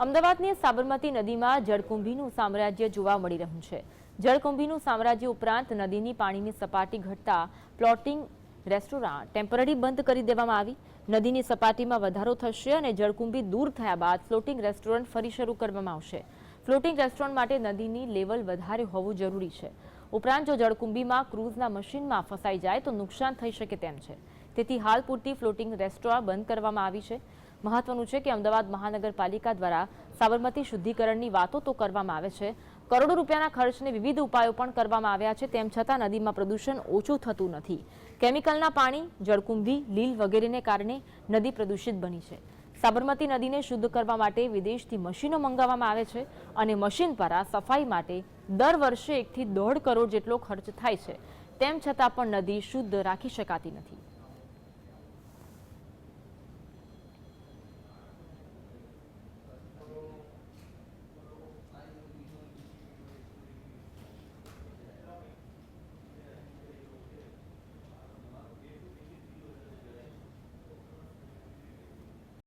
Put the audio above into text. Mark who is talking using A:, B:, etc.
A: અમદાવાદની સાબરમતી નદીમાં જળકુંભીનું સામ્રાજ્ય જોવા મળી રહ્યું છે. જળકુંભીનું સામ્રાજ્ય ઉપરાંત નદીની પાણીની સપાટી ઘટતા પ્લોટિંગ રેસ્ટોરાં ટેમ્પરરી બંધ કરી દેવામાં આવી. નદીની સપાટીમાં વધારો થશે અને જળકુંભી દૂર થયા બાદ ફ્લોટિંગ રેસ્ટોરન્ટ ફરી શરૂ કરવામાં આવશે. ફ્લોટિંગ રેસ્ટોરન્ટ માટે નદીની લેવલ વધારે હોવું જરૂરી છે. ઉપરાંત જો જળકુંભીમાં ક્રૂઝના મશીનમાં ફસાઈ જાય તો નુકસાન થઈ શકે તેમ છે. તેથી હાલ પૂરતી ફ્લોટિંગ રેસ્ટોરાં બંધ કરવામાં આવી છે. મહત્વનું છે કે અમદાવાદ મહાનગરપાલિકા દ્વારા સાબરમતી શુદ્ધિકરણની વાતો તો કરવામાં આવે છે. કરોડો રૂપિયાના ખર્ચને વિવિધ ઉપાયો પણ કરવામાં આવ્યા છે, તેમ છતાં નદીમાં પ્રદૂષણ ઓછું થતું નથી. કેમિકલના પાણી, જળકુંભી, લીલ વગેરેને કારણે નદી પ્રદૂષિત બની છે. સાબરમતી નદીને શુદ્ધ કરવા માટે વિદેશથી મશીનો મંગાવવામાં આવે છે અને મશીન આ સફાઈ માટે દર વર્ષે એકથી દોઢ કરોડ જેટલો ખર્ચ થાય છે. તેમ છતાં પણ નદી શુદ્ધ રાખી શકાતી નથી.